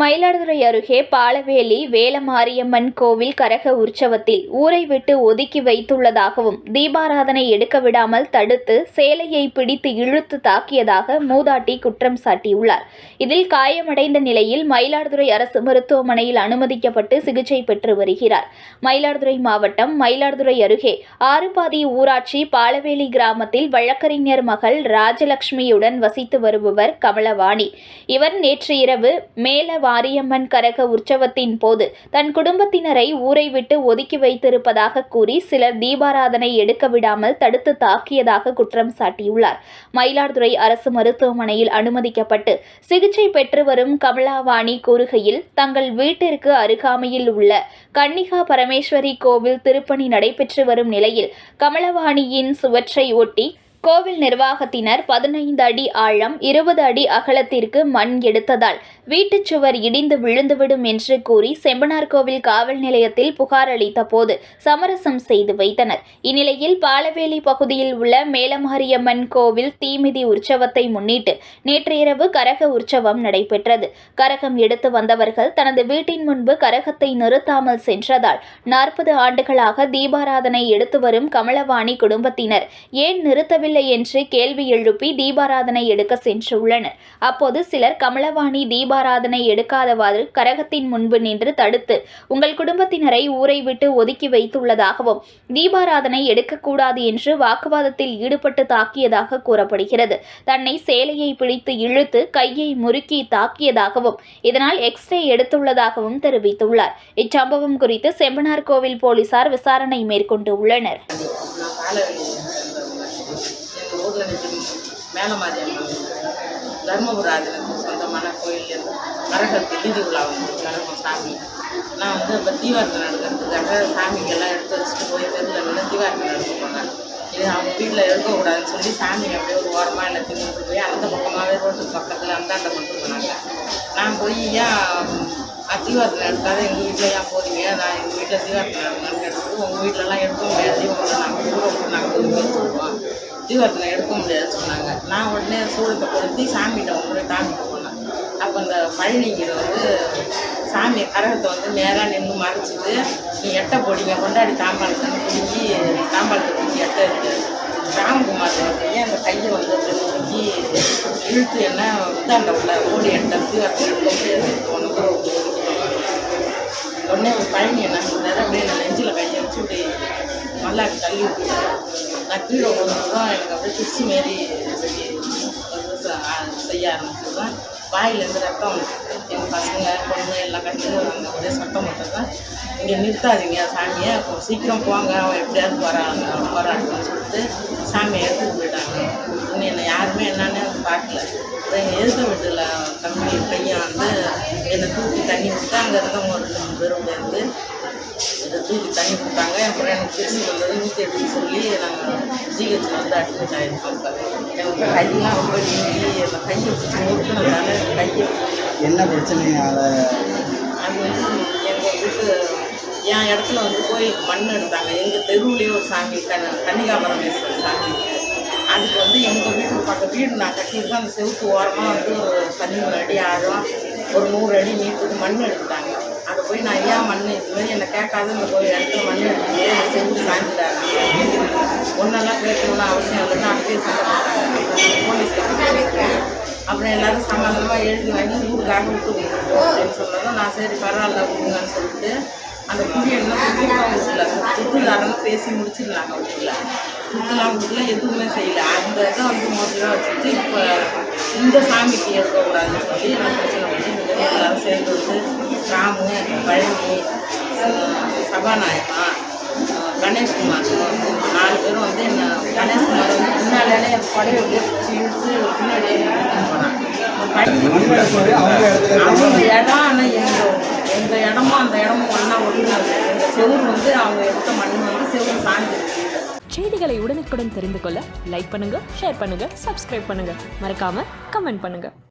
மயிலாடுதுறை அருகே பாலவேலி வேலமாரியம்மன் கோவில் கரக உற்சவத்தில் ஊரை விட்டு ஒதுக்கி வைத்துள்ளதாகவும் தீபாராதனை எடுக்க விடாமல் தடுத்து சேலையை பிடித்து இழுத்து தாக்கியதாக மூதாட்டி குற்றம் சாட்டியுள்ளார். இதில் காயமடைந்த நிலையில் மயிலாடுதுறை அரசு மருத்துவமனையில் அனுமதிக்கப்பட்டு சிகிச்சை பெற்று வருகிறார். மயிலாடுதுறை மாவட்டம் மயிலாடுதுறை அருகே ஆறுபாதி ஊராட்சி பாலவேலி கிராமத்தில் வழக்கறிஞர் மகள் ராஜலட்சுமியுடன் வசித்து வருபவர் கமலவாணி. இவர் நேற்று இரவு மேல மாரியம்மன் கரக உற்சவத்தின் போது தன் குடும்பத்தினரை ஊரை விட்டு ஒதுக்கி வைத்திருப்பதாக கூறி சிலர் தீபாராதனை எடுக்க விடாமல் தடுத்து தாக்கியதாக குற்றம் சாட்டியுள்ளார். மயிலாடுதுறை அரசு மருத்துவமனையில் அனுமதிக்கப்பட்டு சிகிச்சை பெற்று வரும் கமலாவாணி கூறுகையில் தங்கள் வீட்டிற்கு அருகாமையில் உள்ள கன்னிகா பரமேஸ்வரி கோவில் திருப்பணி நடைபெற்று வரும் நிலையில் கமலவாணியின் சுவற்றை ஒட்டி கோவில் நிர்வாகத்தினர் பதினைந்து அடி ஆழம் இருபது அடி அகலத்திற்கு மண் எடுத்ததால் வீட்டுச் சுவர் இடிந்து விழுந்துவிடும் என்று கூறி செம்பனார் கோவில் காவல் நிலையத்தில் புகார் அளித்த போது சமரசம் செய்து வைத்தனர். இந்நிலையில் பாலவேலி பகுதியில் உள்ள மேலமாரியம்மன் கோவில் தீமிதி உற்சவத்தை முன்னிட்டு நேற்றிரவு கரக உற்சவம் நடைபெற்றது. கரகம் எடுத்து வந்தவர்கள் தனது வீட்டின் முன்பு கரகத்தை நிறுத்தாமல் சென்றதால் நாற்பது ஆண்டுகளாக தீபாராதனை எடுத்து வரும் கமலவாணி குடும்பத்தினர் ஏன் நிறுத்தவில்லை என்று கேள்வி எழுப்பி தீபாராதனை எடுக்க சென்றுள்ளனர். அப்போது சிலர் கமலவாணி தீபாராதனை எடுக்காதவாறு கரகத்தின் முன்பு நின்று தடுத்து உங்கள் குடும்பத்தினரை ஊரை விட்டு ஒதுக்கி வைத்துள்ளதாகவும் தீபாராதனை எடுக்கக்கூடாது என்று வாக்குவாதத்தில் ஈடுபட்டு தாக்கியதாக கூறப்படுகிறது. தன்னை சேலையை பிடித்து இழுத்து கையை முறுக்கி தாக்கியதாகவும் இதனால் எக்ஸ்ரே எடுத்துள்ளதாகவும் தெரிவித்துள்ளார். இச்சம்பவம் குறித்து செம்பனார் கோவில் போலீசார் விசாரணை மேற்கொண்டு உள்ளனர். நான் ஊரில் மேலமாரியம்மன் தர்மபுர ஆதீனத்துக்கு சொந்தமான கோயில் கரகத்து வீதி உலா வந்து கரகம் சாமி. நான் வந்து இப்போ தீவார்த்தம் நடக்கிறதுக்காக சாமிக்கெல்லாம் எடுத்து வச்சுட்டு போய் தெருவில் நின்று தீவார்த்தம் நடக்க போனேன் இது அவங்க வீட்டில் எடுக்கக்கூடாதுன்னு சொல்லி சாமி அப்படியே ஒரு ஓரமாக எல்லாத்தையும் கொண்டு போய் அந்த பக்கமாகவே ரோட்டு பக்கத்தில் அந்தாண்ட கொண்டு போனாங்க. நான் போய் ஏன் தீவாரத்தில் எடுக்காத எங்கள் வீட்டில் ஏன் போகிறீங்க நான் எங்கள் வீட்டில் தீவாரத்தில் நடக்கணும்னு கேட்டதுக்கு உங்கள் வீட்டிலலாம் எடுக்க முடியாது. இவங்களை நாங்கள் ஊரை விட்டு நாங்கள் சொல்லுவோம் வச்சுருவோம் எடுக்க முடியாதுன்னு சொன்னாங்க. நான் உடனே சூழத்தை பொருத்தி சாமிகிட்ட வந்து காமிக்க போனேன் அப்போ அந்த பழனிங்கிற வந்து சாமி கரகத்தை வந்து நேராக நின்று மறைச்சிட்டு நீ எட்டை போடிங்க கொண்டாடி தாம்பாளத்தை பிடிங்கி தாம்பாளத்தை பிடிச்சி எட்டை இருக்கு ராமகுமார் வந்து அந்த கையை வந்து அப்படி இழுத்து என்ன வந்து அந்த உள்ள ஓடி எட்டை தீவாரத்தில் எடுக்க முடியாது உடனே ஒரு பழனி என்ன சொன்னார் அப்படியே நான் நெஞ்சில் கையை வச்சு இப்படி நல்லா தள்ளி விட்டு நான் கீழே தான் எனக்கு அப்படியே குச்சி மாரி வெளியே வந்து ச- வாயிலேருந்து ரத்தம் எங்கள் பசங்க பொண்ணு எல்லாம் கட்டிட்டு வராங்க. ஒரே சட்டம் மட்டும் தான் இங்கே நிறுத்தாதீங்க சாமியை. அப்போ சீக்கிரம் போங்க. அவன் எப்படியாவது போகிறாங்க அவன் போராட்டம்னு சொல்லிட்டு சாமியை எடுத்துகிட்டு போயிட்டாங்க. இன்னும் என்னை யாருமே என்னன்னு பார்க்கல. எங்கள் எதிர்த்த வீட்டில் தம்பி பையன் வந்து என்னை தூக்கி தண்ணி விட்டு அங்கே இருந்தவங்க ஒரு ரெண்டு வந்து இதை தூக்கி தண்ணி கொடுத்தாங்க. அப்புறம் எனக்கு திரும்பி வந்தது நூற்றி எட்டுன்னு சொல்லி நாங்கள் ஜிஹெச்சில் வந்து அட்மிட் ஆகிருக்கோம் எனக்கு கையெல்லாம் ரொம்ப நீங்கி அந்த கையை பிடிச்சி முறுக்குனதால கையை என்ன பிரச்சனை அதை? அது வந்து எங்கள் வீட்டு என் இடத்துல வந்து கோயிலுக்கு மண் எடுத்தாங்க. எங்கள் தெருவுலேயே ஒரு சாமி கண்ண கன்னிகா பரமேஸ்வரர் சாமி. அதுக்கு வந்து எங்கள் வீட்டு பக்கம் வீடு நான் கட்டியிருக்கேன். அந்த செவுத்து ஓரமாக வந்து ஒரு பதிமூணு அடி ஆழம் ஒரு நூறு அடி நீட்டுக்கு மண் எடுத்தாங்க. அதை போய் நான் ஏன் மண் மாதிரி என்னை கேட்காத இந்த கோயில் இடத்துல மண் எடுத்து செஞ்சு சாய்ந்துட்டாங்க ஒன்றெல்லாம் கேட்கணும்னு அவசியம் இல்லைன்னு அப்படியே சொல்ல போலீஸ்காரங்க அப்புறம் எல்லாரும் சமாதானமாக எழுதி வாங்கி ஊருக்காக விட்டு அப்படின்னு சொன்னதும் நான் சரி பரவாயில்ல கொடுங்கன்னு சொல்லிட்டு அந்த குடி எல்லாம் துட்டுலாம் கொடுக்கல பேசி முடிச்சிடலாங்க வீட்டில் குத்துலாம் கொடுக்கல எதுவுமே செய்யல. அந்த இதை வந்து மோசமாக வச்சுட்டு இப்போ இந்த சாமிக்கு ஏற்கக்கூடாதுன்னு சொல்லி எல்லாம் பிரச்சனை பண்ணி எல்லாரும் சேர்ந்து வந்து ராமு பழனி அஹ் சபாநாயகா கணேஷ்குமார் நாலு பேரும் வந்து என்ன கணேஷ்குமார் வந்து முன்னாலே என் படையை பிடிச்சி இழுத்து பின்னாடி அவங்க இடம் ஆனால் எங்கள் எங்கள் இடமும் அந்த இடமும் ஒன்றா ஒன்று எங்கள் செவுரு வந்து அவங்க எடுத்த மண் வந்து செவுர் சாஞ்சிருக்கு செய்திகளை உடனுக்குடன் தெரிந்து கொள்ள லைக் பண்ணுங்க ஷேர் பண்ணுங்க சப்ஸ்கிரைப் பண்ணுங்க. மறக்காம கமெண்ட் பண்ணுங்க.